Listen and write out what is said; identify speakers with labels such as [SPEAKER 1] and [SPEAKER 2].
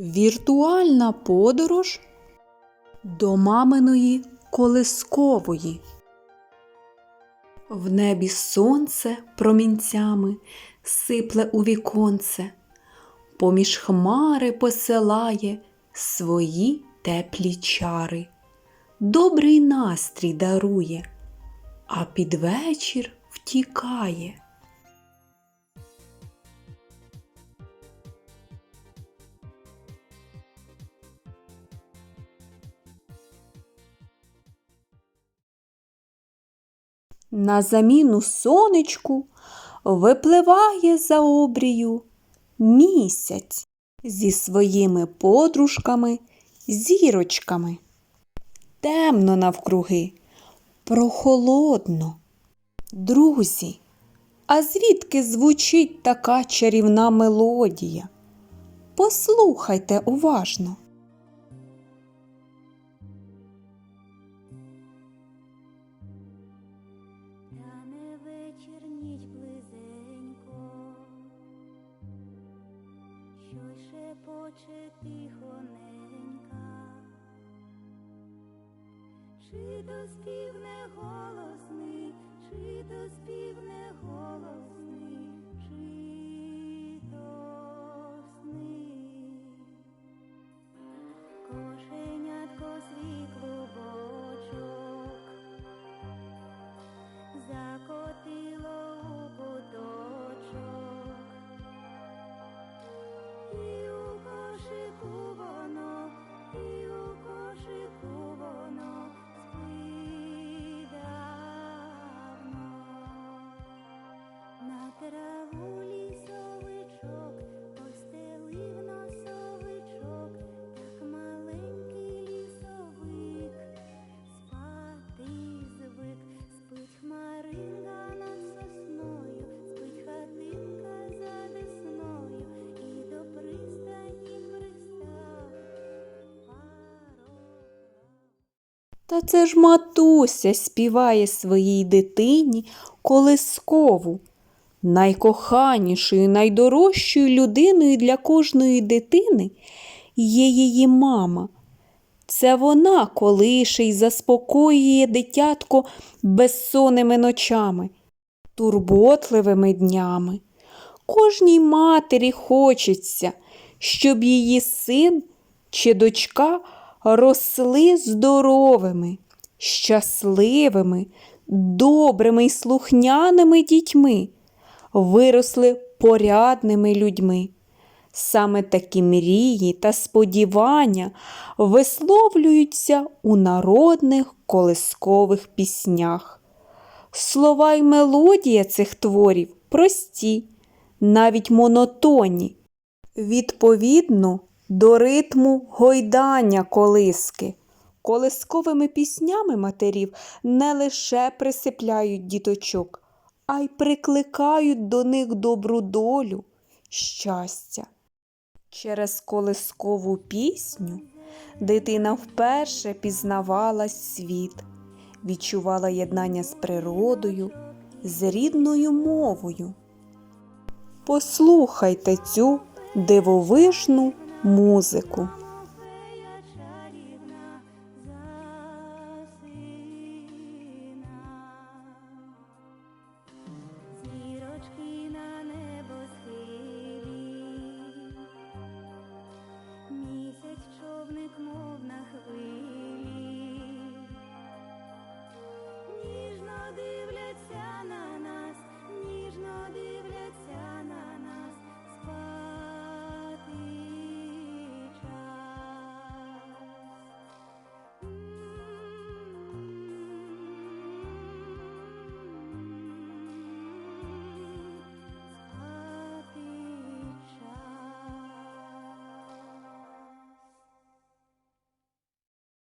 [SPEAKER 1] Віртуальна подорож до маминої колискової. В небі сонце промінцями сипле у віконце, поміж хмари посилає свої теплі чари, добрий настрій дарує, а під вечір втікає. На заміну сонечку випливає за обрію місяць зі своїми подружками, зірочками. Темно навкруги, прохолодно. Друзі, а звідки звучить така чарівна мелодія? Послухайте уважно.
[SPEAKER 2] Шепоче тихоненька, чи то спів голосний, чи то спів не голосний,
[SPEAKER 1] Та це ж матуся співає своїй дитині колискову. Найкоханішою, найдорожчою людиною для кожної дитини є її мама. Це вона колише й заспокоює дитятко безсонними ночами, турботливими днями. Кожній матері хочеться, щоб її син чи дочка росли здоровими, щасливими, добрими й слухняними дітьми, виросли порядними людьми. Саме такі мрії та сподівання висловлюються у народних колискових піснях. Слова й мелодія цих творів прості, навіть монотонні, відповідно до ритму гойдання колиски. Колисковими піснями матерів не лише присипляють діточок, а й прикликають до них добру долю, щастя. Через колискову пісню дитина вперше пізнавала світ, відчувала єднання з природою, з рідною мовою. Послухайте цю дивовижну музику.